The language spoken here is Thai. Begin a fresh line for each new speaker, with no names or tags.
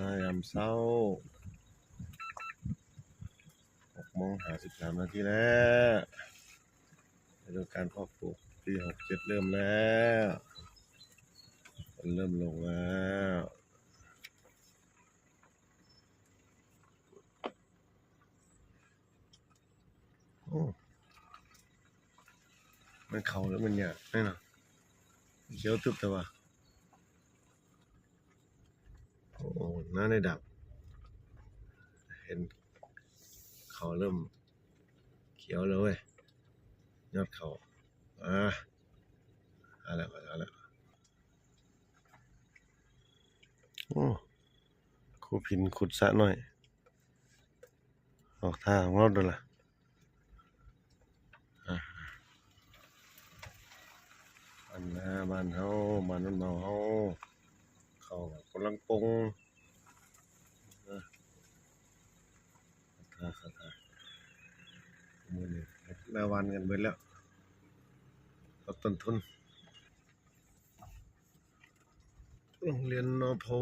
นายามเช้าหกโมงหาสิบสามนาทีแล้วฤดูการเพาะปลูกปีหกเจ็ดเริ่มแล้วฝนเริ่มลงแล้วโอ้มันเขาแล้วมันหยาบแน่นอนเขียวตึบแต่ว่า โอ้ห น้าในดับ เห็นเขาเริ่มเขียวแล้วเว้ยยอดเขาอ่าเอาแล้วเอาแล้วโอ้ครูพินขุดสระหน่อย ออกท่าของเราด้วยล่ะอันนาบ้านเฮาบ้านนั้นเมาเฮาเขาก็กำลังปรุงนะ คาคาคามื้อนี้เฮ็ดแม่วันกันไปแล้วลดต้นทุน โรงเรียนนอพอ